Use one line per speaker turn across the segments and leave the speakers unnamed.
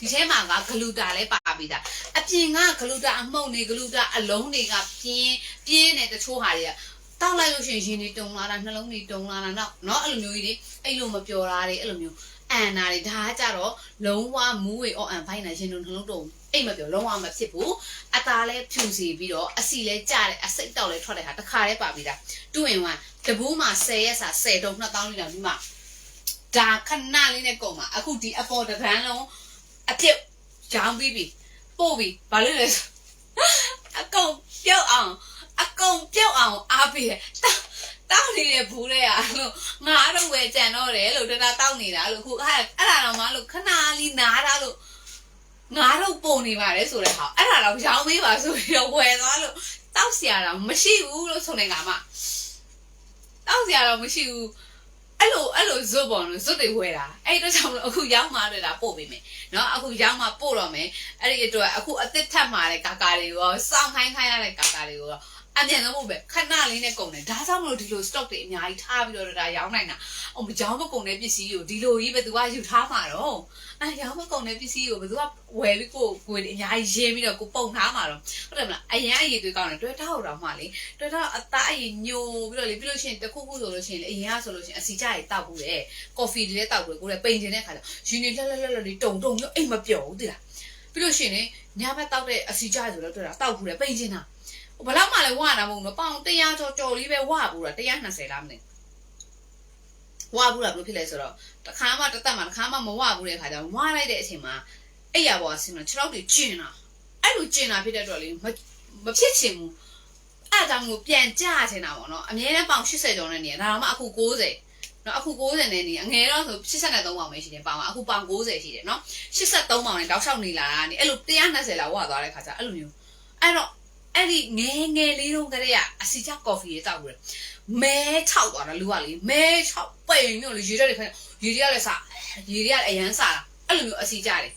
ဒီထဲမှာကဂလူတာလည်းပါပြီးသားအပြင်ကဂလူတာအမှုန့်တွေဂလူတာအလုံးတွေကပြင်းပြင်းနေတချို့ဟာတွေကတောက်လိုက်လို့ရှိရင်ရင်တွေတုံလာတာနှလုံးတွေတုံလာတာတော့เนาะအဲ့လိုမျိုးကြီးတွေအဲ့လိုမပျော်တာတွေအဲ့လိုမျိုးအန်နာတွေဒါကကြတော့လုံးဝမူးဝေအော်အန်ဖိုင်နာရင်တုံနှလုံးတုံအိတ်မပြောလုံးဝမဖြစ်ဘူးအသားလဲဖြူစီပြီးတော့အစီလဲကျတယ်အစိတ်တောက်လဲထွက်တဲ့ဟာတစ်ခါတည်းပါပြီးသားတူရင်ဝမ်တပူးမှာ10ရက်စာ10တုံ2000လေးတောင်ဒီမှာဒါခဏလေးနဲ့ကုန်မှာအခုဒီအပေါ်တစ်ပန်းလုံး အပြစ်ရောင်းပြီးပြီပို့ပြီဘာလို့လဲအကုန်ပြုတ်အောင်အကုန်ပြုတ်အောင်အားပေးတယ်တောက်နေတဲ့ဘူးတဲ့ဟာလို့ငါတော့ဝယ်ကြံတော့တယ်လို့တတာတောက်နေတာလို့ခုအဲ့အဲ့ဒါတော့မလို့ခဏလေးနားထားလို့ငါတော့ပုံနေပါတယ်ဆိုတဲ့ဟာအဲ့ဒါတော့ရောင်းပေးပါဆိုပြီးတော့ဝယ်သွားလို့တောက်စရာတော့မရှိဘူးလို့ဆိုနေကမှတောက်စရာတော့မရှိဘူး အဲ့လိုအဲ့လိုဇွတ်ပေါ်လို့ဇွတ်တွေဝဲတာအဲ့တော့ကြောင့်အခုရောက်မှတွေ့တာပို့ပေးမယ်နော်အခုရောက်မှပို့တော့မယ်အဲ့ဒီအတွက်အခုအသစ်ထပ်มาတဲ့ကာကာတွေရောစောင့်ခိုင်းခိုင်းရတဲ့ကာကာတွေရောအမြန်ဆုံးဖို့ပဲခဏလေးနဲ့ကုန်တယ်ဒါကြောင့်မလို့ဒီလို stock တွေအများကြီးထားပြီးတော့ဒါရောင်းနိုင်တာဟိုမကြောင်းမကုန်တဲ့ပစ္စည်းကိုဒီလိုကြီးပဲသူကယူထားမှာတော့ အဲရောင်းမကုန်တဲ့ပစ္စည်းကိုဘယ်သူကဝယ်ပြီးကိုကိုယ်အများကြီးရေးပြီးတော့ကိုပုံထားမှာတော့ဟုတ်တယ်မလားအရင်အရေးသွေးကောင်းတယ်တွဲထားတော့မှလေတွဲထားအသားအရင်ညိုပြီးတော့လေပြီးလို့ရှိရင်တစ်ခုခုဆိုလို့ရှိရင်လေအရင်ကဆိုလို့ရှိရင်အစီကြရေးတောက်ဘူးလေကော်ဖီတွေလည်းတောက်ဘူးကိုယ်လည်းပိန်တင်တဲ့ခါကျယူနေလှက်လှက်လှက်လေးတုံတုံမျိုးအိမ်မပျော်ဘူးတိလားပြီးလို့ရှိရင်လေညဘက်တောက်တဲ့အစီကြရေးဆိုတော့တွဲတာတောက်ဘူးလေပိန်တင်တာဘယ်တော့မှလည်းဝါတာမဟုတ်တော့ပေါင်100ကျော်ကျော်လေးပဲဝါဘူးတာ120လားမသိ ဝါဘူးလားဘယ်လိုဖြစ်လဲဆိုတော့တခါမှတစ်သက်မှတစ်ခါမှမဝဘူးတဲ့ခါကျတော့ဝါလိုက်တဲ့အချိန်မှာအဲ့ရပေါ်ဆင်းတော့ခြေထောက်တွေကျင်တာအဲ့လိုကျင်တာဖြစ်တဲ့အတွက်လေမမဖြစ်ချင်ဘူးအဲ့ဒါကြောင့်မို့ပြန်ကြချင်တာပေါ့နော်အများနဲ့ပေါင်80ကျော်နဲ့နေဒါတော့မှအခု90နော်အခု90နဲ့နေအငယ်တော့ဆို83ပေါင်ပဲရှိတယ်ပေါင်ကအခုပေါင်90ရှိတယ်နော်83ပေါင်နဲ့တောက်လျှောက်နေလာတာနေအဲ့လို120လောက်ဝသွားတဲ့ခါကျအဲ့လိုမျိုးအဲ့တော့ အဲ့ဒီငယ်ငယ်လေးတုန်းကတည်းကအစီချကော်ဖီရေးတောက်ဘူးမဲ၆သွားတာလူကလေမဲ၆ပိန်မျိုးလေရေတက်တွေခိုင်းရေတွေကလည်းစားရေတွေကလည်းအရန်စားတာအဲ့လိုမျိုးအစီကြတယ်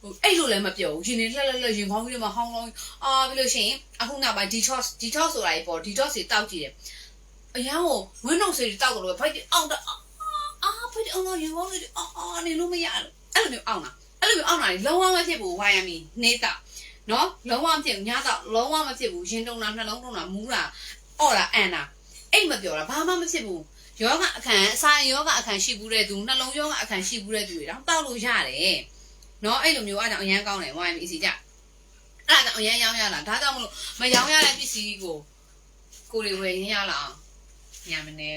ဟိုအဲ့လိုလည်းမပြောဘူးရင်နေလှက်လှက်လှက်ရင်ခေါင်းကြီးတွေမှာဟောင်းဟောင်းအာပြီးလို့ရှိရင်အခုနောက်ပိုင်း detox detox ဆိုတာကြီးပေါ့ detox တွေတောက်ကြည့်တယ်အရန်ကို Windows တွေတောက်တော့ပဲဖိုက်အောင့်တအာဖိုက်အောင်လို့ရေခေါင်းတွေအာအာနေလို့မရလို့အဲ့လိုမျိုးအောင့်တာအဲ့လိုမျိုးအောင့်တာလေလုံးဝမဖြစ်ဘူးဝိုင်းရမီနေတာ နော်လုံးဝမဖြစ်ဘူးညတော့လုံးဝမဖြစ်ဘူးရင်တုံတာနှလုံးတုံတာမူးတာအော်တာအန်တာအိတ်မပြောတာဘာမှမဖြစ်ဘူးယောဂအခန်းအစာရင်ယောဂအခန်းရှိဘူးတဲ့သူနှလုံးယောဂအခန်းရှိဘူးတဲ့သူတွေတော့တောက်လို့ရတယ်နော်အဲ့လိုမျိုးအားကြောင့်အရန်ကောင်းတယ် YMC ကြအဲ့ဒါကြောင့်အရန်ရောင်းရလာဒါကြောင့်မလို့မရောင်းရတဲ့ပစ္စည်းကိုကိုယ်တွေဝယ်ရင်းရလာအောင်ညမနေ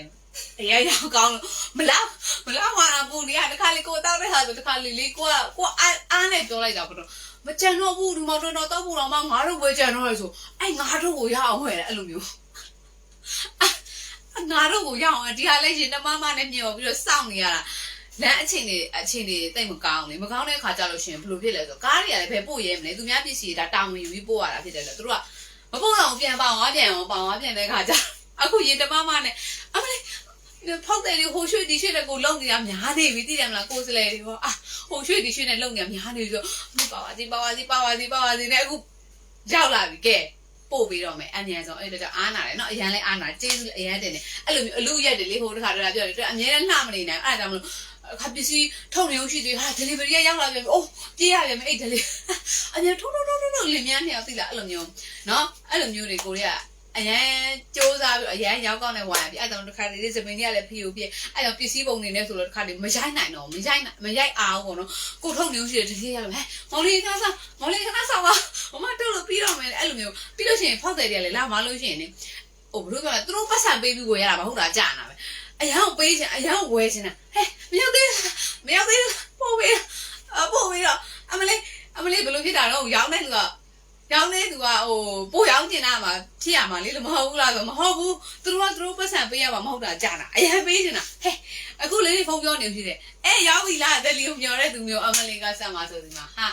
အရန်ရောင်းကောင်းလို့မလားမလားဟောအပူနေရတခါလေကိုတောက်တဲ့ဟာဆိုတခါလေလေကိုကကိုအားအားနဲ့ပြောလိုက်တာဘယ်တော့ မကြံတော့ဘူးဒီမောင်တော်တော့တောက်ဖို့တော့မှငါတို့ဝယ်ကြံတော့လေဆိုအဲ့ငါတို့ကိုရအောင်ဝယ်တယ်အဲ့လိုမျိုးငါတို့ကိုရအောင်ဒီဟာလေးရင်တမမနဲ့မြော်ပြီးတော့စောင့်နေရတာလမ်းအချိန်တွေအချိန်တွေတိတ်မကောင်းလေမကောင်းတဲ့ခါကြလို့ရှိရင်ဘယ်လိုဖြစ်လဲဆိုတော့ကားတွေကလည်းဘယ်ပို့ရဲမလဲသူများပစ္စည်းတွေဒါတောင်းဝင်ယူပြီးပို့ရတာဖြစ်တယ်လေသူတို့ကမပို့တော့ပြန်ပေါအောင်ပြန်အောင်ပေါအောင်ပြန်တဲ့ခါကျအခုရင်တမမနဲ့အမလေး ဖောက်တယ်လေဟိုရွှေ့ဒီရွှေ့လည်းကိုလုံနေတာများနေပြီသိတယ်မလားကိုစလဲတွေပေါ့အာဟိုရွှေ့ဒီရွှေ့နဲ့လုံနေတာများနေပြီဆိုတော့ပါပါစီပါပါစီပါပါစီပါပါစီနဲ့အခုရောက်လာပြီကဲပို့ပေးတော့မယ်အမြန်ဆုံးအဲ့ဒါကြောင့်အားနာတယ်နော်အရန်လဲအားနာကျေးဇူးအရန်တင်တယ်အဲ့လိုမျိုးအလူရက်တယ်လေဟိုတခါတခါပြောတယ်သူအများနဲ့နှမနေနိုင်အဲ့ဒါကြောင့်မလို့အခါပစ္စည်းထုတ်နေုံရှိသေးဟာ delivery ကရောက်လာပြန်ပြီအိုးပြေးရပြန်ပြီအဲ့ delivery အမြန်ထုတ်ထုတ်ထုတ်ထုတ်လင်မြန်းနေအောင်သိလားအဲ့လိုမျိုးနော်အဲ့လိုမျိုးတွေကိုတွေက အရန်စူးစားပြီးအရန်ရောက်ကောင်းနေဝိုင်းပြီအဲ့ဒါကြောင့်တခါတည်းစပင်းတွေကလည်းဖီကိုပြည့်အဲ့တော့ပစ္စည်းပုံနေနေဆိုတော့တခါတည်းမရိုက်နိုင်တော့မရိုက်နိုင်မရိုက်အောင်ပေါ့နော်ကိုထုတ်နေဦးရှိတယ်တတိယရလို့ဟဲ့မောင်လေးခါစားမောင်လေးခါစားပါမမတို့လို့ပြီးတော့မယ်အဲ့လိုမျိုးပြီးလို့ရှိရင်ဖောက်တယ်တွေကလည်းလာမလို့ရှိရင်လေဟိုဘလို့ပြောလဲသူတို့ပတ်စံပေးပြီးဝယ်ရတာမဟုတ်တာကြာနာပဲအရန်ကိုပေးချင်အရန်ကိုဝယ်ချင်တာဟဲ့မရောက်သေးမရောက်သေးပို့ပေးအပို့ပေးတော့အမလေးအမလေးဘယ်လိုဖြစ်တာတော့ရောင်းတဲ့လူက ရောင်းနေသူကဟိုပို့ရောင်းကျင်တာမှာဖြစ်ရမှာလေလို့မဟုတ်ဘူးလားဆိုမဟုတ်ဘူးသူတို့ကသူတို့ပတ်စံပေးရမှာမဟုတ်တာကြာတာအရင်ပေးချင်တာဟဲ့အခုလေးဖုန်းပြောနေဖြစ်တယ်အဲရောင်းပြီလားတယ်လီကိုမျောတဲ့သူမျိုးအမလေးကဆက်မှာဆိုဒီမှာဟာ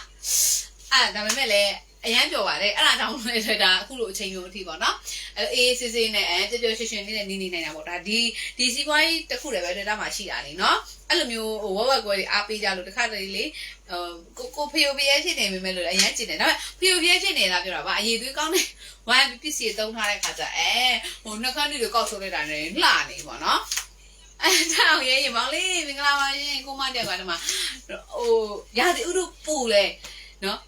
အဲ့ဒါပေမဲ့လည်းအရန်ပြောပါတယ်အဲ့ဒါကြောင့်လည်းဒါအခုလိုအချိန်မျိုးအထိပေါ့နော်အဲအေးစစ်စစ်နဲ့အဲကြွကြွရှင်းရှင်းလေးနဲ့နေနေနိုင်တာပေါ့ဒါဒီဒီစီပွားရေးတစ်ခုလည်းပဲဒါမှရှိတာလေနော်အဲ့လိုမျိုးဟိုဝက်ဝက်ကွဲတွေအားပေးကြလို့တစ်ခါတည်းလေ ဟိုကိုကိုဖေယိုဖေယဲဖြစ်နေမိမဲ့လို့အရန်ကျင်တယ်ဒါပေမဲ့ဖေယိုဖေယဲဖြစ်နေတာပြောတာပါအရေးသွေးကောင်းတယ်ဝိုင်းပစ္စည်းသုံးထားတဲ့ခါကျအဲဟိုနှက်ခမ်းတွေကောက်ဆိုလိုက်တာနဲ့လှနေပေါ့နော် အဲတောင်ရဲရင်မောင်လေးမင်္ဂလာပါရှင်ကိုမတက်ပါဒီမှာဟိုရာသီဥတုပူလေနော်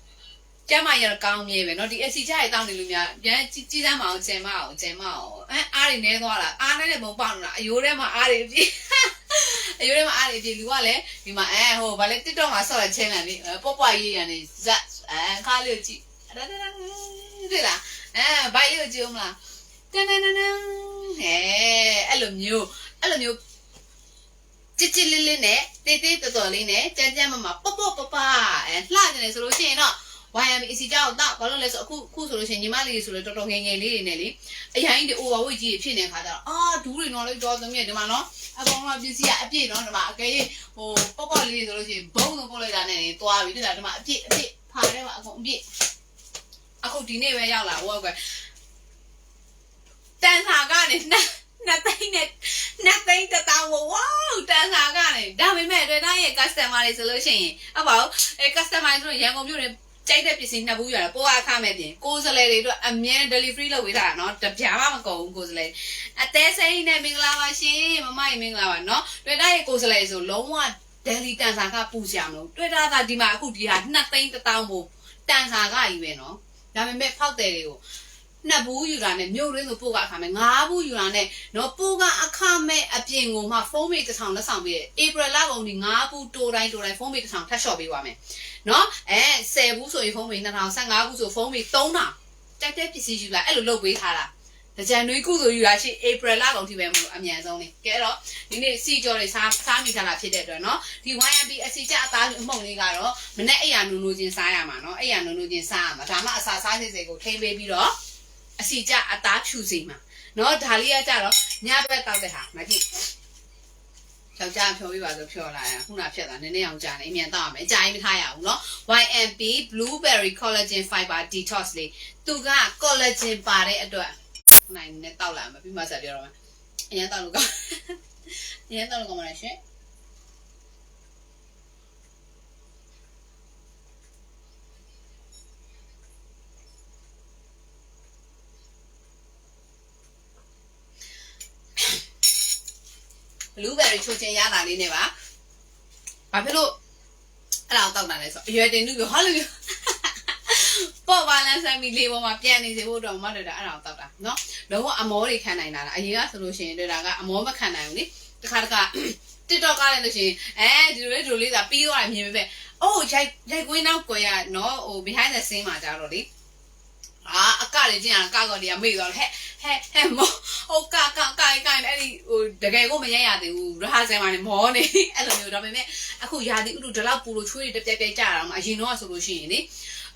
ကျမရကောင်းမြဲပဲเนาะဒီအစီကြရတောင်းနေလို့များပြန်ကြည့်ကြည့်စမ်းမအောင်ကျင်မအောင်ကျင်မအောင်အဲအားတွေနဲသွားတာအားနဲ့ပုံပေါက်နေတာအယိုးထဲမှာအားတွေပြည့် အယိုးထဲမှာအားတွေပြည့်လူကလည်းဒီမှာအဲဟိုဗာလေ TikTok မှာဆော့တဲ့ channel လေးပေါ့ပွားရေးရနေဇက်အဲခါလေးကြည့်ဒါဒါဒါဒီလားအဲဘိုက်လေးကြည့်အောင်မလားတန်တန်တန်ဟဲအဲ့လိုမျိုးအဲ့လိုမျိုးချစ်ချစ်လေးလေးနဲ့တေးတေးတော်တော်လေးနဲ့ကြမ်းကြမ်းမမပပပပအဲလှနေတယ်ဆိုလို့ရှိရင်တော့ YM အစီကြောက်တော့ဘာလို့လဲဆိုအခုအခုဆိုလို့ရှိရင်ညီမလေးဆိုလို့တော်တော်ငယ်ငယ်လေးတွေနဲ့လေအရင်ဒီ overweight ကြီးဖြစ်နေတဲ့ခါကျတော့အာဒူးတွေတော့လိုက်တော့သမီးဒီမှာနော်အကောင်ကပစ္စည်းကအပြည့်နော်ဒီမှာအကယ်ဟိုပေါ့ပေါ့လေးဆိုလို့ရှိရင်ဘုံဆုံးပို့လိုက်တာနဲ့တွားပြီတဲ့ဒီမှာအပြည့်အပြည့်ဖာထဲမှာအကုန်အပြည့်အခုဒီနေ့ပဲရောက်လာဟိုကွယ်တန်စာကနေနှစ်နှစ်သိန်းနဲ့နှစ်သိန်းတတောင်းဝဝတန်စာကနေဒါပေမဲ့တွေ့တိုင်းရဲ့ customer တွေဆိုလို့ရှိရင်အပေါ့အဲ customer တွေဆိုရန်ကုန်မြို့နယ် ကြိုက်တဲ့ပစ္စည်းနှစ်ဘူးရတာပိုအားခမဲ့ပြင်ကိုယ်စလဲတွေတို့အမြဲ delivery လုပ်ပေးတာနော်တပြားမှမကုန်ဘူးကိုယ်စလဲအသေးစိတ်နဲ့မင်္ဂလာပါရှင်မမကြီးမင်္ဂလာပါနော်တွေ့တိုင်းရဲ့ကိုယ်စလဲဆိုလုံးဝ daily တန်စာကပူကြမလို့တွေ့တာကဒီမှာအခုဒီဟာ2သိန်း1000ပို့တန်စာကကြီးပဲနော်ဒါပေမဲ့ဖောက်တယ်တွေကို နှစ်ဘူးယူတာနဲ့မြို့ရင်းဆိုပို့ကအခါမဲ့ငါးဘူးယူတာနဲ့နော်ပို့ကအခမဲ့အပြင်ကိုမှဖုန်းမေးတစ်ထောင်လက်ဆောင်ပေးတယ်ဧပြီလကုန်ဒီငါးဘူးတိုးတိုင်းတိုးတိုင်းဖုန်းမေးတစ်ထောင်ထပ်လျှော့ပေးပါမယ်နော်အဲ10ဘူးဆိုရင်ဖုန်းမေး2000 15ဘူးဆိုဖုန်းမေး3000တိုက်တဲ့ပစ္စည်းယူလာအဲ့လိုလုပ်ပေးထားတာတကြံနွေးကုသိုလ်ယူတာရှိဧပြီလကုန်ထိပဲမလို့အမြန်ဆုံးလေးကဲတော့ဒီနေ့စီကြော်တွေစားစားမိထားတာဖြစ်တဲ့အတွက်နော်ဒီ YMB အစီကြအသားအမှုန့်လေးကတော့မနေ့အိယာနူနူချင်းစားရမှာနော်အိယာနူနူချင်းစားရမှာဒါမှအစာစားစိစိကိုထိမ့်ပေးပြီးတော့ အစီကြအသားဖြူစီမှာနော်ဒါလေးကကြတော့ညဘက်တောက်တဲ့ဟာမကြည့်ယောက်ျားဖြော်ပြီးပါဆိုဖြော်လာရခုနဖြတ်တာနည်းနည်းအောင်ကြာနေအမြန်တောက်ရမယ်အကြာကြီးမထားရဘူးနော် YMB Blueberry Collagen Fiber Detox လေးသူက collagen ပါတဲ့အတွက်နိုင်နဲ့တောက်လာမှာပြီးမှဆက်ပြောတော့မယ်အရင်တောက်လို့ကောင်းအရင်တောက်လို့ကောင်းပါလားရှင် blueberry ချိုးချင်းရတာလေးနဲ့ပါဘာဖြစ်လို့အဲ့လောက်တောက်တာလဲဆိုအရွယ်တင်သူပြောဟာလို့ပြောပေါ်ပါလန်ဆမ်ပြီးလေပေါ်မှာပြန်နေစေဖို့တော့မတော်တာအဲ့လောက်တောက်တာနော်လုံးဝအမောတွေခံနိုင်တာလားအရင်ကဆိုလို့ရှိရင်တွေ့တာကအမောမခံနိုင်ဘူးလေတခါတခါ TikTok ကလည်းလို့ရှိရင်အဲဒီလိုလေးဒီလိုလေးသာပြီးသွားတယ်မြင်ပေမဲ့အိုးရိုက်ရိုက်ကွင်းနောက်ကွယ်ရနော်ဟို behind the scene မှာကြတော့လေ အာအကလေးကျင်တာကကော်ဒီကမေ့သွားတယ်ဟဲ့ဟဲ့ဟဲ့မောဟိုကကကကအဲ့ဒီဟိုတကယ်ကိုမရရသေးဘူးရဟဆယ်မှာနေမောနေအဲ့လိုမျိုးဒါပေမဲ့အခုယာဒီဥတုဒီလောက်ပူလို့ချွေးတွေတက်တက်ကြတာတော့အရင်တော့ဆိုလို့ရှိရင်လေ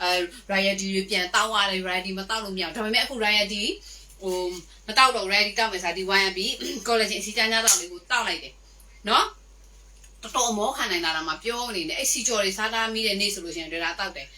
အဲ riot တွေပြန်တောင်းရတယ် riot မတောက်လို့မရဘူးဒါပေမဲ့အခု riot ဟိုမတောက်တော့ ready တောက်မယ်ဆိုတာဒီ YMB collagen အစီချမ်းသားတောက်လေးကိုတောက်လိုက်တယ်နော်တော်တော်အမောခံနိုင်တာတော့မပြောနေနဲ့အဲ့စီကြော်တွေစားသားမိတဲ့နေ့ဆိုလို့ရှိရင်ဒေတာတောက်တယ်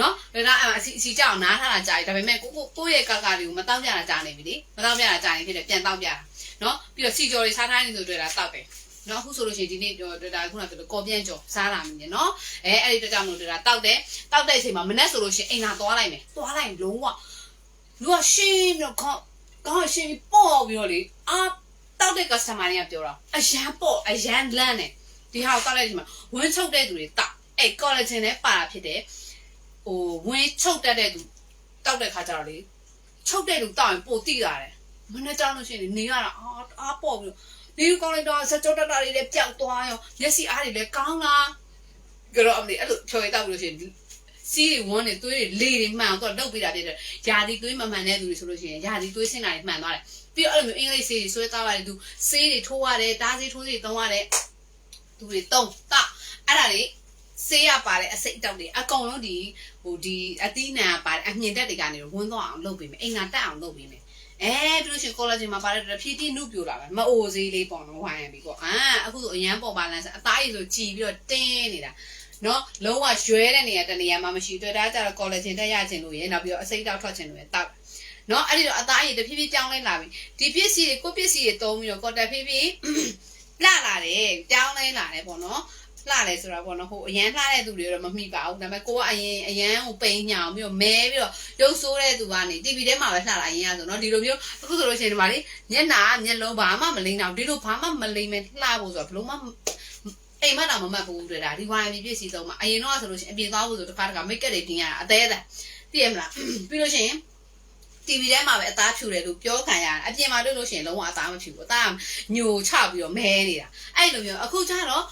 နော်ဒေတာအစီအစီကြောက်နားထားတာကြာပြီဒါပေမဲ့ကိုကိုကိုရဲ့ကာကာတွေကိုမတောက်ကြတာကြာနေပြီလေမတောက်ကြတာကြာနေဖြစ်တယ်ပြန်တောက်ကြတာနော်ပြီးတော့စီကြော်တွေစားထားနေဆိုဒေတာတောက်တယ်နော်အခုဆိုလို့ရှိရင်ဒီနေ့ဒေတာခုနကပြောကော်ပြန်ကြော်စားတာမြင်တယ်နော်အဲအဲ့ဒီတကြောင်လို့ဒေတာတောက်တယ်တောက်တဲ့အချိန်မှာမနေ့ဆိုလို့ရှိရင်အိမ်သာသွားလိုက်မယ်သွားလိုက်လုံးဝလူကရှင်းပြီးတော့ခေါကောင်းရှင်းပြီးပေါ့ပြီးတော့လေအာတောက်တဲ့ customer တွေကပြောတာအရန်ပေါ့အရန်လန့်တယ်ဒီဟာကိုတောက်လိုက်ဒီမှာဝင်းချုပ်တဲ့သူတွေတောက်အဲ့ collagen နဲ့ပါတာဖြစ်တယ် ဟိုဝင်းချုပ်တတ်တဲ့သူတောက်တဲ့ခါကျတော့လေချုပ်တဲ့လူတောက်ရင်ပိုတိလာတယ်မနေ့တောက်လို့ရှိရင်နေရတာအာအားပေါ့ပြီးတော့ဒီကောင်းလိုက်တော့စကြောတတလေးလည်းပျောက်သွားရောမျက်စိအားတွေလည်းကောင်းလားကြောအမလေးအဲ့လိုဖြော်ရတောက်လို့ရှိရင်စီးတွေဝန်းတွေသွေးတွေလေတွေမှန်တော့လုပ်ပေးတာဖြစ်တယ်။ယာဒီသွေးမမှန်တဲ့သူတွေဆိုလို့ရှိရင်ယာဒီသွေးဆင်းတာတွေမှန်သွားတယ်။ပြီးတော့အဲ့လိုမျိုးအင်္ဂလိပ်ဆေးတွေဆွဲသားရတယ်သူဆေးတွေထိုးရတယ်တားဆေးထိုးဆေးသုံးရတယ်သူတွေသုံးတာအဲ့ဒါတွေဆေးရပါတဲ့အစိတ်အတောက်တွေအကုန်လုံးဒီ ဟိုဒီအသီးနှံပါတဲ့အမြင်တက်တွေကနေဝန်းသွားအောင်လုပ်ပေးမယ်။အိမ်သာတက်အောင်လုပ်ပေးမယ်။အဲပြီးလို့ရှိရင် collagen မှာပါတဲ့ဖြည်းဖြည်းနုပြိုလာပဲမအိုစေးလေးပေါ့နော်ဝိုင်းရပြီပေါ့အာအခုဆိုအရန်ပေါ်ပါလန်းအသားရည်ဆိုကြည်ပြီးတော့တင်းနေတာနော်လုံးဝရွဲတဲ့နေရာတနေရာမှမရှိတွေ့တာကြတော့ collagen တက်ရခြင်းလို့ရနောက်ပြီးတော့အစိမ့်တောက်ထွက်ခြင်းလို့ရတောက်နော်အဲ့ဒီတော့အသားရည်တဖြည်းဖြည်းပြောင်းလဲလာပြီဒီပစ္စည်းတွေကိုပစ္စည်းတွေသုံးပြီးတော့ contact ဖြည်းဖြည်းလှလာတယ်ပြောင်းလဲလာတယ်ပေါ့နော် လှတယ်ဆိုတာပေါ့နော်ဟိုအရန်လှတဲ့သူတွေတော့မမိပါဘူးဒါပေမဲ့ကိုကအရင်အရန်ကိုပိန်ညောင်ပြီးတော့မဲပြီးတော့ရုပ်ဆိုးတဲ့သူကနေ TV ထဲမှာပဲလှလာရင်ရဆိုနော်ဒီလိုမျိုးအခုဆိုလို့ရှိရင်ဒီမှာလေမျက်နှာမျက်လုံးဘာမှမလိမ့်တော့ဒီလိုဘာမှမလိမ့်မဲ့လှဖို့ဆိုတော့ဘလို့မှအိမ်မတော့မမှတ်ဘူးတွေ့တာဒီဝိုင်းပြီးပြည့်စည်ဆုံးမှာအရင်တော့ဆိုလို့ရှိရင်အပြင်သွားဖို့ဆိုတခါတခါမိတ်ကပ်တွေတင်ရတာအသေးအသေးသိရမလားပြီးလို့ရှိရင် TV ထဲမှာပဲအသားဖြူတယ်လို့ပြောခံရတယ်အပြင်မှာတွေ့လို့ရှိရင်လုံးဝအသားမဖြူဘူးအသားညိုချပြီးတော့မဲနေတာအဲ့လိုမျိုးအခုကျတော့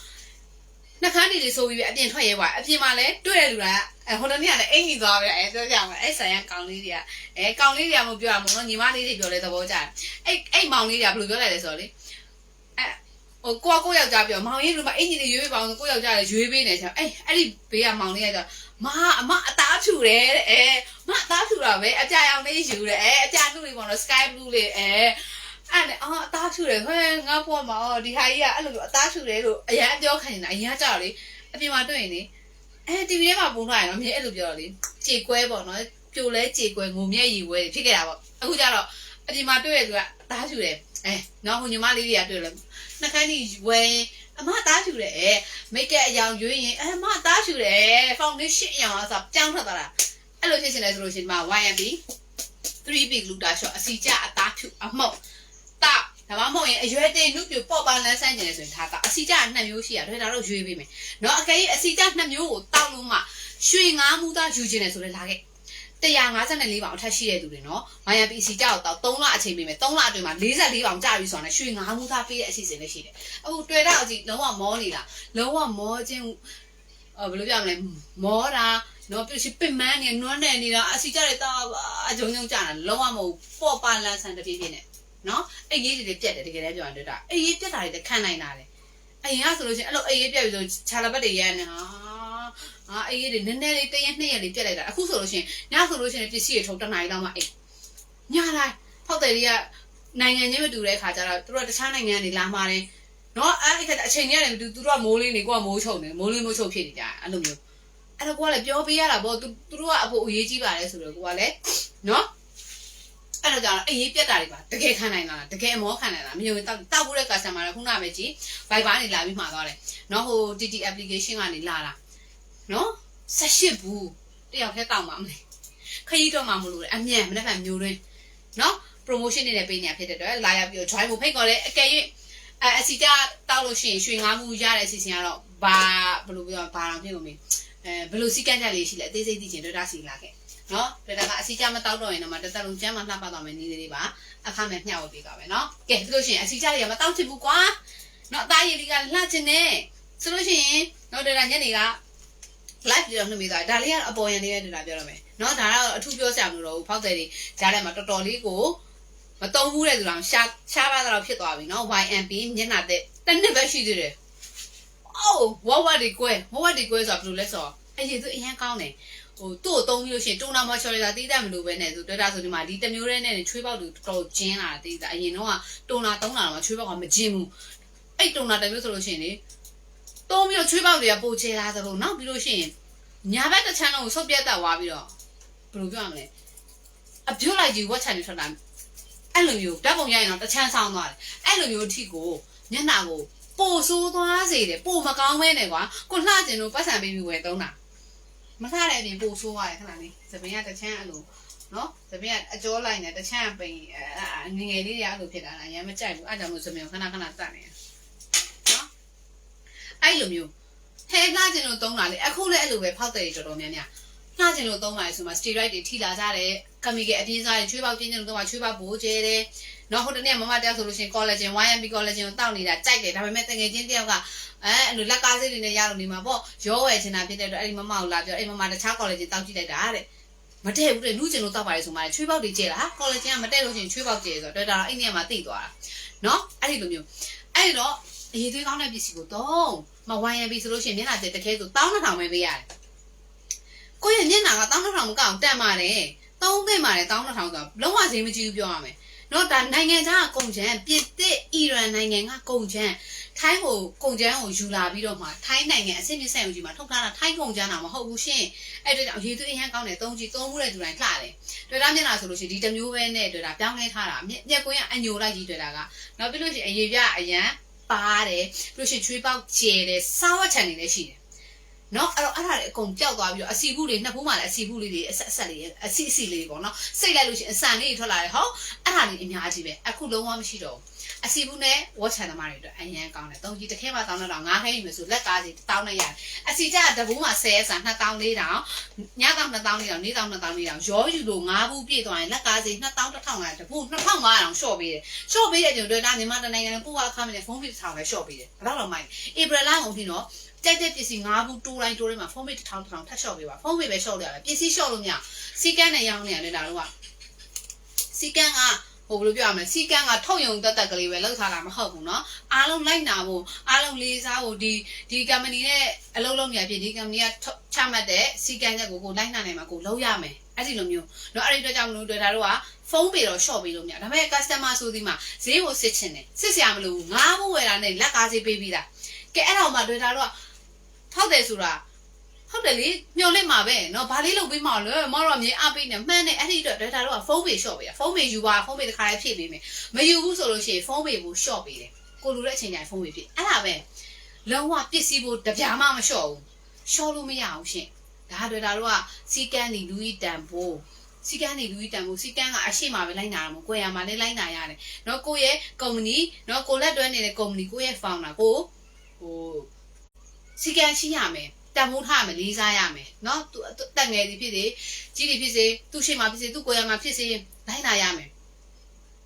နှခမ်းတွေတွေဆိုပြီးအပြင်ထွက်ရဲပါအပြင်မှာလည်းတွေ့တဲ့လူတွေကအဲဟိုတနေ့ကလည်းအင်ကြီးသွားပြီအဲပြောကြမှာအဲ့ဆိုင်ကကောင်လေးတွေကအဲကောင်လေးတွေကမပြောရမလို့ညီမလေးတွေပြောလဲသဘောကျတယ်အဲ့အဲ့မောင်လေးတွေကဘယ်လိုပြောလိုက်လဲဆိုတော့လေအဲဟိုကိုကကိုယောက်ျားပြောမောင်ကြီးလူမအင်ကြီးတွေရွေးပါအောင်ကိုယောက်ျားတွေရွေးပေးနေချင်အဲ့အဲ့ဒီဘေးကမောင်လေးကကျမအမအသားဖြူတယ်တဲ့အဲမအသားဖြူတာပဲအကြရောင်လေးယူတယ်အဲအကြနှုတ်လေးပေါ့နော် sky blue လေးအဲ အဲ့နဲ့အော်အသားဖြူတယ်ဟဲ့ငါပေါ်မှာဒီဟာကြီးကအဲ့လိုမျိုးအသားဖြူတယ်လို့အရန်ပြောခံနေတာအရန်ကြောက်လေအပြင်မှာတွေ့ရင်လေအဲ TV ထဲမှာပုံထားရင်တော့မြင်အဲ့လိုပြောတော့လေကြေကွဲပေါ့နော်ပြိုလဲကြေကွဲငုံမြဲရီဝဲဖြစ်ခဲ့တာပေါ့အခုကျတော့အပြင်မှာတွေ့ရသူကအသားဖြူတယ်အဲနော်ဟိုညီမလေးတွေကတွေ့လို့နှခမ်းကြီးဝဲအမသားဖြူတယ်အဲမိတ်ကပ်အယောင်ရွေးရင်အဲအမသားဖြူတယ်ဖောင်ဒေးရှင်းအယောင်အစားပြောင်းထွက်သွားတာအဲ့လိုဖြစ်ချင်တယ်ဆိုလို့ရှိရင်ဒီမှာ YMB 3 big gluta shot အစီကြအသားဖြူအမှုတ် တာဒါမှမဟုတ်ရင်အရွယ်တင်နုပြပေါ့ပါလန်းဆန်းကျင်တယ်ဆိုရင်ထားတာအစီကြကနှစ်မျိုးရှိရတယ်ဒါတော့ရွေးပေးမယ်เนาะအကယ်၍အစီကြနှစ်မျိုးကိုတောက်လို့မှရွှေငါးမူသားယူခြင်းတယ်ဆိုလဲလာခဲ့154ပေါင်အထက်ရှိတဲ့သူတွေနော်။ YMPC ကြောက်တော့3လအချိန်ပေးမယ်3လအတွင်းမှာ44ပေါင်ကြာပြီဆိုတော့ရွှေငါးမူသားပေးတဲ့အစီအစဉ်လေးရှိတယ်။အခုတွေ့တော့အကြည့်လုံးဝမောနေတာလုံးဝမောခြင်းအော်ဘယ်လိုပြောမလဲမောတာနော်ပြရှိပင်မန်းနေနွမ်းနေနေတာအစီကြတဲ့တာအကြုံကြုံကြာတာလုံးဝမဟုတ်ပေါ့ပါလန်းဆန်တပြေးပြေးနဲ့ နော်အဲ့ရေးတွေပြက်တယ်တကယ်တမ်းပြောရင်တွေ့တာအဲ့ရေးပြက်တာတွေခံနိုင်တာလေအရင်ကဆိုလို့ရှိရင်အဲ့လိုအဲ့ရေးပြက်ပြီးဆိုခြာလပတ်တွေရမ်းနေဟာအာအေးရေးတွေနည်းနည်းလေးတရက်နှစ်ရက်လေးပြက်လိုက်တာအခုဆိုလို့ရှိရင်ညဆိုလို့ရှိရင်ပစ္စည်းတွေထုတ်တနိုင်တော့မှအေးညတိုင်းဖောက်တယ်တွေကနိုင်ငံချင်းမတူတဲ့အခါကျတော့သူတို့တခြားနိုင်ငံတွေလာမှာတယ်နော်အဲ့ဒီကအချိန်ကြီးရတယ်မတူသူတို့ကမိုးလေးနေကိုကမိုးချုံနေမိုးလေးမိုးချုံဖြစ်နေကြအဲ့လိုမျိုးအဲ့တော့ကိုကလည်းပြောပေးရတာပေါ့သူသူတို့ကအဖို့အရေးကြီးပါတယ်ဆိုတော့ကိုကလည်းနော် အဲ့တော့ကြောင့်အေးပြက်တာတွေပါတကယ်ခံနိုင်တာလားတကယ်အမောခံနိုင်တာမယုံတောက်တောက်ဖို့တဲ့ customer တွေခုနကပဲကြည့် Viber နေလာပြီးမှာသွားတယ်နော်ဟို TT application ကနေလာတာနော်ဆက်ရှစ်ဘူးတယောက်ထဲတောက်မှာမလဲခရီးတော့မှမလို့အမြန်မနေ့ကမျိုးတွင်းနော် promotion တွေနဲ့ပေးနေဖြစ်တဲ့အတွက်လာရောက်ပြီး join ဖို့ဖိတ်ခေါ်တယ်အကယ်၍အဲအစီကြတောက်လို့ရှိရင်ရွှေငါးမှုရတဲ့အစီအစဉ်ကတော့ဘာဘယ်လိုပြောဘာတော့ဖြစ်လို့မင်းအဲဘယ်လိုစီကန်းကြလေးရှိလဲအသေးစိတ်သိချင် data စီလာခဲ့ နော်ဒါတကအစီကြမတောက်တော့ရင်တော့မှတစ်သက်လုံးကျမ်းမှလှပသွားမယ်နည်းလေးပါအခမဲ့မျှဝေပေးပါမယ်နော်ကဲဆိုလို့ရှိရင်အစီကြတွေကမတောက်ချင်ဘူးကွာနော်အသားရည်လေးကလှချင်တယ်ဆိုလို့ရှိရင်နော်ဒါတညနေက live ပြောနှုတ်မိသွားဒါလေးကအပေါ်ရန်လေးပဲဒါပြောရမယ်နော်ဒါကတော့အထူးပြောစရာမလိုတော့ဘူးဖောက်တယ်တွေဂျားထဲမှာတော်တော်လေးကိုမတုံးဘူးတဲ့ဆိုတာရှာရှားပါတော့ဖြစ်သွားပြီနော် YMP မျက်နှာတက်တနစ်ပဲရှိသေးတယ်အိုးဝဝဒီကွဲဝဝဒီကွဲဆိုတာဘယ်လိုလဲဆိုတော့အရင်သူအရင်ကောင်းတယ် ဟိုသူ့ကိုတုံးပြီးလို့ရှိရင်တိုနာမချော်ရတာတိတတ်မလို့ပဲနဲ့သူတွေ့တာဆိုဒီမှာဒီတစ်မျိုးတည်းနဲ့ချွေးပေါက်သူတော်တော်ကျင်းလာတာတိတတ်အရင်တော့ကတိုနာတုံးလာတော့ချွေးပေါက်ကမကျင်းဘူးအဲ့တိုနာတစ်မျိုးဆိုလို့ရှိရင်လေတုံးပြီးတော့ချွေးပေါက်တွေကပိုချဲလာသလိုနောက်ပြီးလို့ရှိရင်ညာဘက်တစ်ချမ်းလုံးကိုဆုတ်ပြတ်တက်သွားပြီးတော့ဘယ်လိုပြောရမလဲအပြုတ်လိုက်ကြီးဝက်ချန်နေထွက်လာအဲ့လိုမျိုးဓာတ်ပုံရရင်တော့တစ်ချမ်းဆောင်းသွားတယ်အဲ့လိုမျိုးအထိကိုမျက်နှာကိုပိုဆိုးသွားစေတယ်ပိုမကောင်းမဲနဲ့ကွာကိုလှကျင်လို့ပတ်စံပေးပြီးဝယ်သုံးတာ မလှတဲ့အပြင်ပိုဆိုးသွားတယ်ခဏလေးသပင်ကတစ်ချမ်းအဲ့လိုနော်သပင်ကအကျော်လိုက်နေတစ်ချမ်းပိန်ငငယ်လေးတွေအဲ့လိုဖြစ်တာလားရမ်းမကြိုက်ဘူးအဲ့ကြောင့်မို့သပင်ကိုခဏခဏတတ်နေတယ်နော်အဲ့လိုမျိုးဟဲလှကျင်လို့သုံးတာလေအခုလည်းအဲ့လိုပဲဖောက်တယ်တော်တော်များများ လှကျင်လို့သုံးလာရဆိုမှ steroid တွေထိလာကြတယ်ကမီကအပြင်းစားတွေချွေးပေါက်ကျင်းကျင်းလို့သုံးပါချွေးပေါက်ပိုးကျဲတယ်နောက်ဟိုတနေ့မမတယောက်ဆိုလို့ရှိရင် collagen YMB collagen ကိုတောက်နေတာကြိုက်တယ်ဒါပေမဲ့တငယ်ချင်းတယောက်ကအဲအဲ့လိုလက်ကားစိတ်တွေနဲ့ရလို့နေမှာပေါ့ရောဝယ်ချင်တာဖြစ်တဲ့အတွက်အဲ့ဒီမမကိုလာပြောအဲ့မမတခြား collagen တောက်ကြည့်လိုက်တာတဲ့မတည့်ဘူးတဲ့လူကျင်လို့တောက်ပါလေဆိုမှချွေးပေါက်တွေကျဲလား collagen ကမတည့်လို့ရှိရင်ချွေးပေါက်ကျဲဆိုတော့တော်တော်အဲ့ဒီနေရာမှာသိသွားတာနော်အဲ့ဒီလိုမျိုးအဲ့တော့အရေးသွေးကောင်းတဲ့ပစ္စည်းကိုတော့မ YMB ဆိုလို့ရှိရင်မျက်နှာကျတစ်ခဲဆို12000ပဲပေးရတယ်။ ကိုယ့်ရဲ့မျက်နှာက12000မကအောင်တန်ပါတယ်။သုံးသိမ့်ပါတယ်12000ဆိုတာလုံးဝဈေးမကြီးဘူးပြောရမယ်။နော်ဒါနိုင်ငံခြားကကုန်ချမ်းပြစ်တဲ့အီရန်နိုင်ငံကကုန်ချမ်းထိုင်းကိုကုန်ချမ်းကိုယူလာပြီးတော့မှထိုင်းနိုင်ငံအဆင့်မြင့်ဆိုင်ဦးကြီးမှာထုတ်ထားတာထိုင်းကုန်ချမ်းတာမဟုတ်ဘူးရှင်။အဲ့ဒါကြောင့်ရေသွေးအရင်ကောင်းတယ်သုံးကြည့်သုံးမှုတဲ့သူတိုင်းလှတယ်။တွေ့တာမျက်နှာဆိုလို့ရှိရင်ဒီတစ်မျိုးပဲနဲ့တွေ့တာပြောင်းလဲထားတာမျက်ကွင်းကအညိုလိုက်ကြီးတွေ့တာကနောက်ပြီးလို့ရှိရင်အရေပြအရန်ပါတယ်ပြီးလို့ရှိရင်ချွေးပေါက်ကျဲတယ်စားဝတ်ချန်နေလည်းရှိတယ် နော်အဲ့တော့အဲ့ဒါတွေအကုန်ပျောက်သွားပြီးတော့အစီဘူးတွေနှစ်ဖူးမှလည်းအစီဘူးလေးတွေအဆက်အဆက်လေးအစီအစီလေးပေါ့နော်စိတ်လိုက်လို့ရှိရင်အဆန်လေးတွေထွက်လာတယ်ဟောအဲ့ဒါလေးအများကြီးပဲအခုလုံးဝမရှိတော့ဘူး အစီဘူးနဲ့ဝတ်ချန်သမားတွေအတွက်အရင်ကောင်းတယ်။သုံးကြီးတစ်ခဲမှတောင်းတော့ငါးခဲယူမယ်ဆိုလက်ကားစီတောင်းနဲ့ရတယ်။အစီကြတဘူးမှာ10ဆန်2000 4000ညကောင်း2000 4000 4000 2000 4000ရောယူလို့ငါးဘူးပြည့်သွားရင်လက်ကားစီ2000 1500တဘူး2500ရှော့ပေးတယ်။ရှော့ပေးတဲ့ကြုံတွေ့တာမြန်မာတနိုင်ငံနဲ့ပို့ဝါခါမနဲ့ဖုန်းပြီးတစ်ထောင်ပဲရှော့ပေးတယ်။ဘယ်တော့မှမိုက်။ဧပြီလကုန်ထိတော့ကြိုက်တဲ့ပစ္စည်း၅ဘူးတိုးတိုင်းတိုးတိုင်းမှာဖုန်းမေးတစ်ထောင်တစ်ထောင်ထပ်လျှော့ပေးပါဖုန်းမေးပဲလျှော့လို့ရတယ်ပစ္စည်းလျှော့လို့မရစီကန်းနဲ့ရောင်းနေရတယ်ဒါတော့ကစီကန်းက ဟိုဘယ်လိုပြောရမလဲစီကန်းကထုတ်ယုံတက်တက်ကလေးပဲလောက်ထားတာမဟုတ်ဘူးเนาะအားလုံးလိုက်နာဖို့အားလုံးလေးစားဖို့ဒီဒီ company နဲ့အလုပ်လုပ်နေဖြစ်ဒီ company ကချမှတ်တဲ့စီကန်းချက်ကိုကိုလိုက်နာနိုင်မှာကိုလုပ်ရမယ်အဲ့ဒီလိုမျိုးเนาะအဲ့ဒီအတွက်ကြောင့်မလို့တွေ့တာတို့ကဖုန်းပေတော့ short ပေးလို့မရဒါပေမဲ့ customer ဆိုဒီမှာဈေးကိုစစ်ချင်တယ်စစ်စရာမလိုဘူးငါးဘူးဝယ်တာနဲ့လက်ကားဈေးပေးပြီးသားကဲအဲ့တော့မှတွေ့တာတို့ကထောက်တယ်ဆိုတာ ဟုတ်တယ်လေမျော်လင့်မှာပဲเนาะဘာလေးလုပ်ပေးမှာလဲမတော်မြေအပိတ်နဲ့မှန်းနေအဲ့ဒီအတွက် data တော့ဖုန်းပေ short ပေးတာဖုန်းပေယူပါဖုန်းပေတစ်ခါလေးဖြည့်ပေးမယ်မယူဘူးဆိုလို့ရှိရင်ဖုန်းပေကို short ပေးတယ်ကိုလူတဲ့အချိန်တိုင်းဖုန်းပေဖြည့်အဲ့ဒါပဲလုံးဝပစ္စည်းဖို့တပြားမှမ short ဘူး short လို့မရဘူးရှင်ဒါ data တော့ကစီကန်းဒီလူကြီးတန်ဖိုးစီကန်းနေလူကြီးတန်ဖို့စီကန်းကအရှိမပဲလိုက်နာရမှာကိုယ်ရမှာလည်းလိုက်နာရတယ်เนาะကိုရဲ့ company เนาะကိုလက်တွဲနေတဲ့ company ကိုရဲ့ founder ကိုဟိုစီကန်းရှိရမယ် တန်ဖိုးထားမယ်လေးစားရမယ်နော်သူတက်ငယ်စီဖြစ်စေကြီးကြီးဖြစ်စေသူ့ရှိမှဖြစ်စေသူ့ကိုယ်ရမှာဖြစ်စေလိုက်လာရမယ်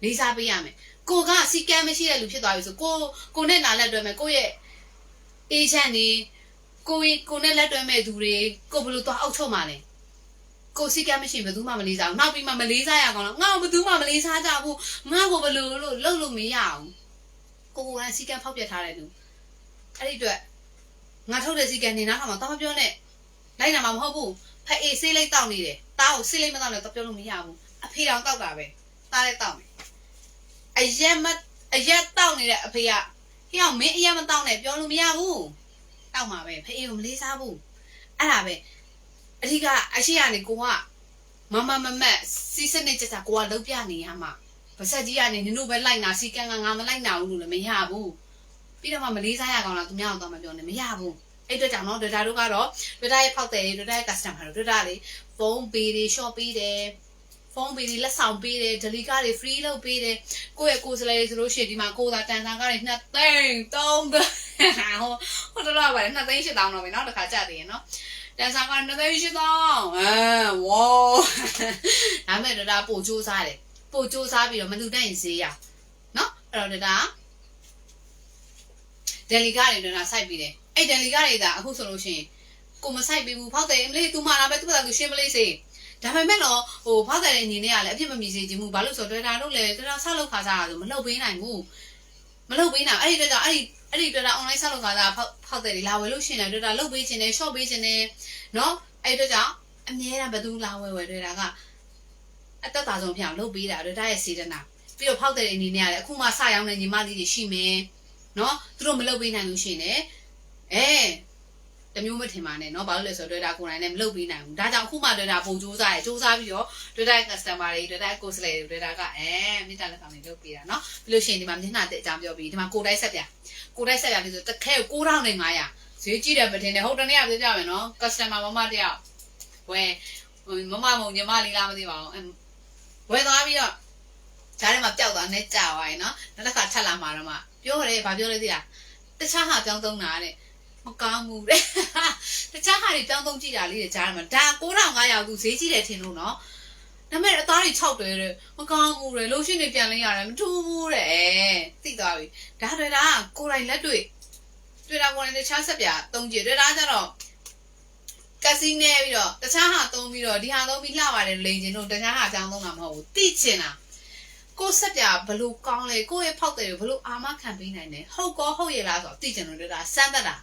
လေးစားပေးရမယ်ကိုကစီကံမရှိတဲ့လူဖြစ်သွားပြီဆိုကိုကိုနဲ့နာလက်တွဲမယ်ကိုရဲ့အေဂျင့်နေကိုရင်ကိုနဲ့လက်တွဲမဲ့သူတွေကိုဘလို့သွားအောက်ထုတ်မှလဲကိုစီကမရှိဘယ်သူမှမလေးစားဘူးနောက်ပြီးမှမလေးစားရကောင်လားငါ့ကိုဘယ်သူမှမလေးစားကြဘူးငါ့ကိုဘလို့လို့လှုပ်လို့မရအောင်ကိုကိုကစီကဖောက်ပြထားတဲ့သူအဲ့ဒီအတွက် ငါထုတ်တဲ့စီကမ်းနေနောက်ခါမှာတော့ပြောနဲ့လိုက်နာမှာမဟုတ်ဘူးဖအေးဆေးလိုက်တောက်နေတယ်တားကိုဆေးလိုက်မတောက်လည်းတော့ပြောလို့မရဘူးအဖေတော်တောက်တာပဲတားလည်းတောက်မယ်အရက်မအရက်တောက်နေတဲ့အဖေကဟိအောင်မင်းအရက်မတောက်နဲ့ပြောလို့မရဘူးတောက်မှာပဲဖအေးကိုမလေးစားဘူးအဲ့ဒါပဲအဓိကအရှိရနေကိုကမမမမက်စီးစနစ်ကြကြကိုကလုံးပြနေရမှာပါဆက်ကြီးကနေနင်တို့ပဲလိုက်နာစီကံကငါမလိုက်နာဘူးလို့လည်းမရဘူး ပြီးတော့မှမလေးစားရကောင်လားသူများအောင်တော့မပြောနဲ့မရဘူးအဲ့အတွက်ကြောင့်တော့ data တို့ကတော့ data ရဲ့ဖောက်တယ် data ရဲ့ customer တို့ data လေးဖုန်းပေးတွေ shop ပေးတယ်ဖုန်းပေးတွေလက်ဆောင်ပေးတယ် delete ကားတွေ free လုပ်ပေးတယ်ကိုယ့်ရဲ့ကိုယ်စလဲဆိုလို့ရှိရင်ဒီမှာကိုယ်သာတန်ဆာကားတွေ2သိန်း3သိန်းဟိုဟိုတော့ပါ2သိန်း8တောင်းတော့ပဲเนาะတစ်ခါကြသေးရင်เนาะတန်ဆာက2သိန်း8တောင်းအဲဝေါဒါမဲ့ data ပို့စူးစားတယ်ပို့စူးစားပြီးတော့မလူတတ်ရင်ဈေးရเนาะအဲ့တော့ data ဒယ်လီကာတွေတော့စိုက်ပြီးတယ်အဲ့ဒယ်လီကာတွေကအခုဆိုလို့ရှိရင်ကိုမစိုက်ပြီးဘူးဖောက်တယ်မလေး तू မှလာပဲ तू ကသူရှင်းမလေးစေဒါပေမဲ့တော့ဟိုဖောက်တယ်အနေနဲ့ကလည်းအဖြစ်မမီစေချင်ဘူးဘာလို့ဆိုတော့ Twitter လို့လည်းတော်တော်ဆောက်လုပ်ခါစားဆိုမလုပ်ပေးနိုင်ဘူးမလုပ်ပေးနိုင်အဲ့ဒီတော့အဲ့ဒီအဲ့ဒီ Twitter online ဆောက်လုပ်ခါစားဖောက်ဖောက်တယ်လာဝယ်လို့ရှိရင်လည်း Twitter လုပ်ပေးခြင်းနဲ့ short ပေးခြင်းနဲ့နော်အဲ့ဒီတော့ကြောင့်အများအားဘသူလာဝယ်ဝယ် Twitter ကအသက်တာဆုံးဖြစ်အောင်လုပ်ပေးတာ Twitter ရဲ့စေတနာပြီးတော့ဖောက်တဲ့အနေနဲ့ကလည်းအခုမှစရောက်နေညီမလေးတွေရှိမယ် နော်သူတို့မလုပ်ပေးနိုင်လို့ရှိရင်လည်းအဲတမျိုးမထင်ပါနဲ့เนาะဘာလို့လဲဆိုတော့ Twitter ကိုယ်တိုင်လည်းမလုပ်ပေးနိုင်ဘူးဒါကြောင့်အခုမှ Twitter ပုံစူးစားတယ်စူးစမ်းပြီးတော့ Twitter customer တွေ Twitter course တွေ Twitter ကအဲမိတာလက်ဆောင်တွေလုပ်ပေးတာเนาะပြီးလို့ရှိရင်ဒီမှာမျက်နှာတဲ့အကြောင်းပြောပြီးဒီမှာကိုယ်တိုက်ဆက်ပြကိုယ်တိုက်ဆက်ပြပြီးဆိုတစ်ခဲကို9500ဈေးကြည့်တယ်မထင်နဲ့ဟုတ်တနေ့ကပြောပြမယ်เนาะ customer မမတယောက်ဝယ်မမမုံညီမလေးလားမသိပါဘူးဝယ်သွားပြီးတော့ ဓာတ်ထဲမှာပျောက်သွားနဲ့ကြာသွားရင်နော်နောက်တစ်ခါထပ်လာမှာတော့မှပြောတယ်ဘာပြောလဲသိလားတခြားဟာပြောင်းသုံးတာတဲ့မကောင်းဘူးတဲ့တခြားဟာတွေပြောင်းသုံးကြည့်တာလေးတွေကြားရမှာဒါ9500ရောက်သူဈေးကြီးတယ်ထင်လို့နော်ဒါပေမဲ့အသားတွေ၆တွဲတယ်မကောင်းဘူးတယ်လိုရှင်တွေပြန်လဲရတယ်မထူးဘူးတဲ့သိသွားပြီဒါတွေတာကိုယ်တိုင်လက်တွေ့တွေ့တာကိုယ်တိုင်တခြားဆက်ပြသုံးကြည့်တွေ့တာကြတော့ကက်စီနဲပြီးတော့တခြားဟာသုံးပြီးတော့ဒီဟာသုံးပြီးလှပါတယ်လိန်ကျင်တို့တခြားဟာအကြောင်းသုံးတာမဟုတ်ဘူးသိချင်တာ ကိုယ်ဆက်ပြဘလို့ကောင်းလဲကိုယ့်ရဲ့ဖောက်တယ်ဘလို့အာမခံပေးနိုင်တယ်ဟုတ်ကောဟုတ်ရဲ့လားဆိုတော့သိချင်လို့ဒါစမ်းသက်တာ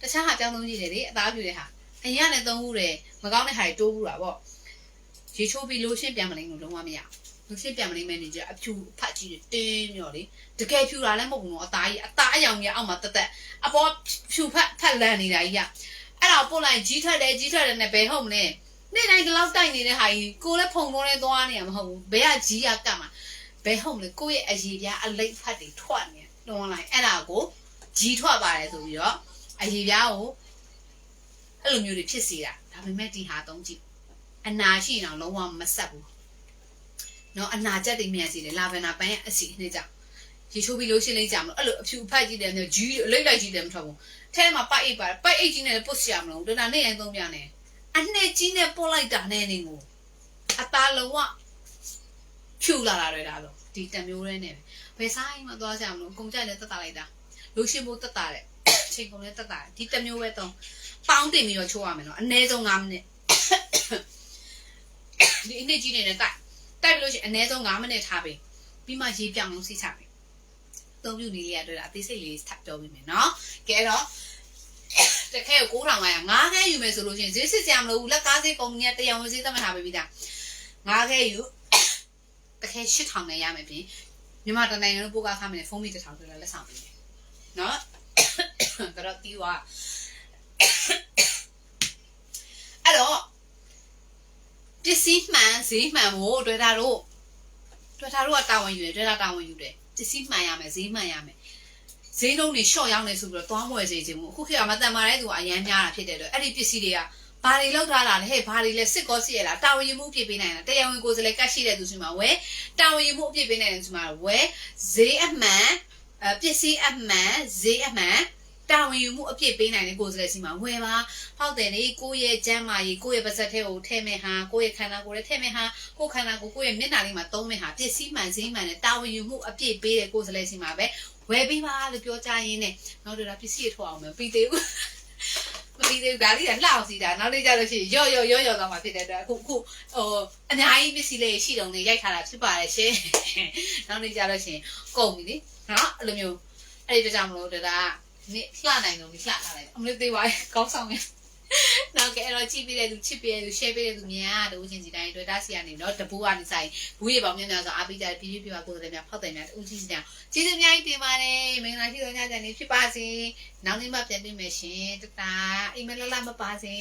တခြားဟာကြောင်းသုံးကြည့်တယ်လေအသားပြူတဲ့ဟာအရင်ကလည်းသုံးဘူးတယ်မကောင်းတဲ့ဟာတွေတိုးဘူးတာပေါ့ရေချိုးပြီးလိုရှင်းပြန်မလိမ့်လို့လုံးဝမရလိုရှင်းပြန်မလိမ့်မယ်နေကြအဖြူဖတ်ကြည့်တယ်တင်းမြော်လေတကယ်ဖြူတာလည်းမဟုတ်ဘူးနော်အသားကြီးအသားအယောင်ကြီးအောက်မှာတက်တက်အပေါ်ဖြူဖတ်ဖတ်လန့်နေတာကြီးကအဲ့ဒါပို့လိုက်ကြီးထက်တယ်ကြီးထက်တယ်နဲ့ဘယ်ဟုတ်မလဲနေ့တိုင်းဒီလောက်တိုက်နေတဲ့ဟာကြီးကိုလည်းဖုံလုံးနဲ့သွားနေရမဟုတ်ဘူးဘယ်ကကြီးကကတ်မှာ ဘယ်ဟုတ်မလဲကိုယ့်ရဲ့အရေးပြားအလိတ်ဖတ်တွေထွက်နေတွန်းလိုက်အဲ့ဒါကိုကြီးထွက်ပါတယ်ဆိုပြီးတော့အရေပြားကိုအဲ့လိုမျိုးတွေဖြစ်စေတာဒါပေမဲ့ဒီဟာသုံးကြည့်အနာရှိရင်တော့လုံးဝမဆက်ဘူးနော်အနာကြက်တွေမြန်စီတယ်လာဗန်နာပန်းရဲ့အစီအနှစ်ကြောင့်ရေချိုးပြီးလို့ရှင်းလိုက်ကြမလို့အဲ့လိုအဖြူဖက်ကြည့်တယ်မျိုးဂျီးအလိမ့်လိုက်ကြည့်တယ်မထွက်ဘူးထဲမှာပိုက်အိတ်ပါတယ်ပိုက်အိတ်ကြီးနဲ့ပုတ်စီရမလို့ဒေတာနဲ့ရင်သုံးပြနေအနှစ်ကြီးနဲ့ပုတ်လိုက်တာနဲ့နေကိုအသားလုံးဝ ဖြူလာတာတွေဒါတော့ဒီတမျိုးလေးနဲ့ဘယ်ဆိုင်မှသွားကြမလို့အကုန်ကြိုက်လဲတက်တာလိုက်တာလို့ရှင်းဖို့တက်တာတဲ့ချိန်ကုန်လဲတက်တာဒီတမျိုးပဲတော့ပေါင်းတင်ပြီးတော့ချိုးရမယ်နော်အနည်းဆုံး9မိနစ်ဒီအနှစ်ကြီးနေနဲ့တိုက်တိုက်လို့ရှိရင်အနည်းဆုံး9မိနစ်ထားပြီးပြီးမှရေပြောင်းလုံးစိတ်ချပြီသုံးပြုနေလေးရတွေ့တာအသေးစိတ်လေးထပ်ပြောပြီးမယ်နော်ကဲတော့တခဲကို9500 5ခဲယူမယ်ဆိုလို့ရှိရင်ဈေးစစ်ကြမလို့ဘူးလက်ကားဈေးကုမ္ပဏီကတရားဝင်ဈေးသတ်မှတ်ထားပေးပြီးသား5ခဲယူ တခဲ8000နဲ့ရမယ်ပြင်မြန်မာတနိုင်ငံလုံးပို့ကားခမယ်ဖုန်းမီတစ်ထောင်တွေ့လက်ဆောင်ပေးမယ်နော်ကတော့တီးွားအဲ့တော့ပစ္စည်းမှန်ဈေးမှန်ဖို့တွေ့တာတို့တွေ့တာတို့ကတာဝန်ယူတယ်တွေ့တာတာဝန်ယူတယ်ပစ္စည်းမှန်ရမယ်ဈေးမှန်ရမယ်ဈေးနှုန်းတွေရှော့ရောက်နေဆိုပြီးတော့သွားမွယ်စေခြင်းမို့အခုခေတ်ကမတန်မာတဲ့သူကအရန်များတာဖြစ်တဲ့အတွက်အဲ့ဒီပစ္စည်းတွေက ဘာတွေလောက်ထားတာလဲဟဲ့ဘာတွေလဲစစ်ကောစစ်ရလားတာဝန်ယူမှုအပြည့်ပေးနိုင်တာတရားဝင်ကိုယ်စားလှယ်ကတ်ရှိတဲ့သူစီမှာဝဲတာဝန်ယူမှုအပြည့်ပေးနိုင်တဲ့သူစီမှာဝဲဈေးအမှန်အပစ္စည်းအမှန်ဈေးအမှန်တာဝန်ယူမှုအပြည့်ပေးနိုင်တဲ့ကိုယ်စားလှယ်စီမှာဝယ်ပါဟောက်တယ်လေကိုယ့်ရဲ့ကျမ်းမာရေးကိုယ့်ရဲ့ပါဇက်ထဲကိုထည့်မဲ့ဟာကိုယ့်ရဲ့ခန္ဓာကိုယ်ထဲထည့်မဲ့ဟာကိုယ့်ခန္ဓာကိုယ်ကိုယ့်ရဲ့မျက်နှာလေးမှာသုံးမဲ့ဟာပစ္စည်းမှန်ဈေးမှန်နဲ့တာဝန်ယူမှုအပြည့်ပေးတဲ့ကိုယ်စားလှယ်စီမှာပဲဝယ်ပေးပါလို့ပြောကြရင်းနဲ့နောက်တော့ပစ္စည်းထုတ်အောင်မပြီးသေးဘူးမ ပြီးသေးဘူးဒါလေးကလှအောင်စီတာနောက်လေးကြလို့ရှိရင်ရော့ရော့ရော့ရော့သွားမှာဖြစ်တဲ့အတွက်အခုအခုဟိုအများကြီးပစ္စည်းလေးရှိတုံနဲ့ရိုက်ထားတာဖြစ်ပါတယ်ရှင်နောက်လေးကြလို့ရှိရင်ကုန်ပြီလေနော်အဲ့လိုမျိုးအဲ့ဒီကြောင့်မလို့ဒါကနေ့လှနိုင်တော့လှထားလိုက်အမလေးသေးပါကောင်းဆောင်ရ နောက်ကဲအဲ့တော့ကြည့်ပြတဲ့သူချစ်ပြတဲ့သူ share ပြတဲ့သူများတူချင်းစီတိုင်းတွေ့တာစီကနေတော့တပူကနေဆိုင်ဘူးရေပေါင်းများများဆိုအားပေးကြပြပြပြပါကိုယ်တိုင်များဖောက်တယ်များတူချင်းစီတိုင်းကျေးဇူးအများကြီးတင်ပါတယ်မင်္ဂလာရှိသောညချမ်းလေးဖြစ်ပါစေနောက်နေ့မှပြန်တွေ့မယ်ရှင်တတာအိမ်မလလမပါစေ